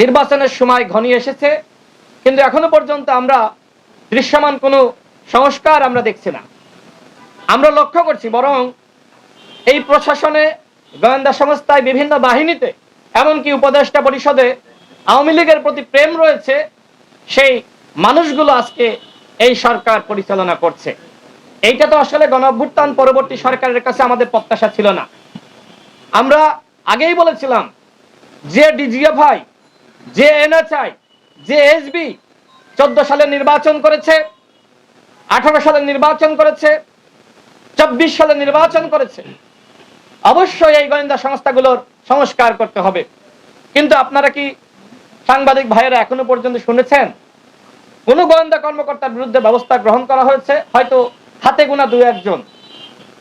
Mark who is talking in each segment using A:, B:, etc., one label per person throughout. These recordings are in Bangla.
A: নির্বাচনের সময় ঘনিয়ে এসেছে, কিন্তু এখনও পর্যন্ত আমরা দৃশ্যমান কোনো সংস্কার আমরা দেখছি না। আমরা লক্ষ্য করছি বরং এই প্রশাসনে গোয়েন্দা সংস্থায় বিভিন্ন বাহিনীতে, এমনকি উপদেষ্টা পরিষদে আওয়ামী লীগের প্রতি প্রেম রয়েছে, সেই মানুষগুলো আজকে এই সরকার পরিচালনা করছে। এইটা তো আসলে গণ অভ্যুত্থান পরবর্তী সরকারের কাছে আমাদের প্রত্যাশা ছিল না। আমরা আগেই বলেছিলাম যে ডিজিএফআই যে এনএচআই, যে এসবি চোদ্দ সালে নির্বাচন করেছে, আঠারো সালে নির্বাচন করেছে, চব্বিশ সালে নির্বাচন করেছে, অবশ্যই এই গোয়েন্দা সংস্থাগুলোর সংস্কার করতে হবে। কিন্তু আপনারা কি সাংবাদিক ভাইয়েরা এখনও পর্যন্ত শুনেছেন? কোন গোয়েন্দা কর্মকর্তার বিরুদ্ধে ব্যবস্থা গ্রহণ করা হয়েছে? হয়তো হাতে গোনা দু একজন।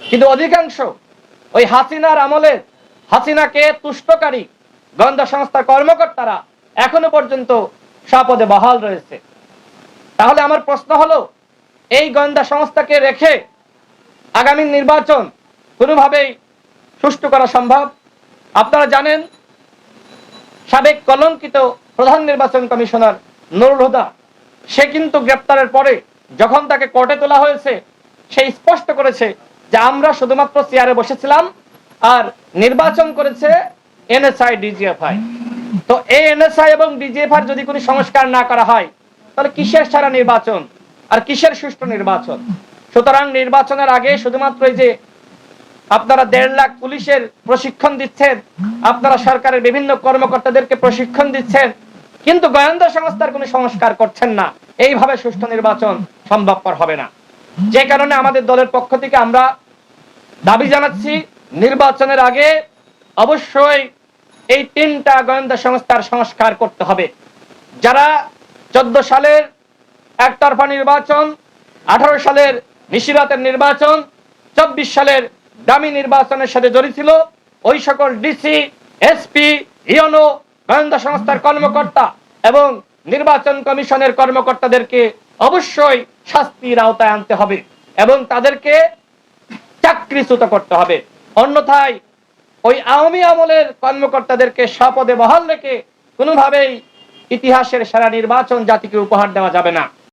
A: কিন্তু অধিকাংশ ওই হাসিনার আমলে, হাসিনাকে তুষ্টকারী গোয়েন্দা সংস্থার কর্মকর্তারা এখনও পর্যন্ত স্বপদে বহাল রয়েছে। তাহলে আমার প্রশ্ন হলো, এই গোয়েন্দা সংস্থাকে রেখে আগামী নির্বাচন কোনোভাবেই সুষ্ঠু করা সম্ভব? আপনারা জানেন, সাবেক কলঙ্কিত প্রধান নির্বাচন কমিশনার নুরুল হুদা, সে কিন্তু গ্রেপ্তারের পরে যখন তাকে কোর্টে তোলা হয়েছে, সে স্পষ্ট করেছে যে আমরা শুধুমাত্র চেয়ারে বসেছিলাম আর নির্বাচন করেছে এনএসআই, ডিজিএফআই। তো এই এনএসআই এবং ডিজিএফআই যদি কোনো সংস্কার না করা হয়, তাহলে কিসের সারা নির্বাচন? আর কিসের সুষ্ঠু নির্বাচন? সুতরাং নির্বাচনের আগে শুধুমাত্র এই যে আপনারা দেড় লাখ পুলিশের প্রশিক্ষণ দিচ্ছেন, আপনারা সরকারের বিভিন্ন কর্মকর্তাদেরকে প্রশিক্ষণ দিচ্ছেন, কিন্তু গোয়েন্দা সংস্থার কোনো সংস্কার করছেন না। এইভাবে সুষ্ঠু নির্বাচন সম্ভবপর হবে না। যে কারণে আমাদের দলের পক্ষ থেকে আমরা দাবি জানাচ্ছি, নির্বাচনের আগে অবশ্যই এই তিনটা গোয়েন্দা সংস্থার সংস্কার করতে হবে। যারা চোদ্দ সালের একতরফা নির্বাচন, আঠারো সালের নিশিরাতের নির্বাচন, চব্বিশ সালের দামি নির্বাচনের সাথে জড়িত ছিল, ওই সকল ডিসি এসপি ইয়নো গোয়েন্দা সংস্থার কর্মকর্তা এবং নির্বাচন কমিশনের কর্মকর্তাদেরকে অবশ্যই শাস্তির আওতায় আনতে হবে এবং তাদেরকে চাকরিচ্যুত করতে হবে। অন্যথায় ওই আওয়ামী আমলের কর্মকর্তাদেরকে স্বপদে বহাল রেখে কোনোভাবেই ইতিহাসের সেরা নির্বাচন জাতিকে উপহার দেওয়া যাবে না।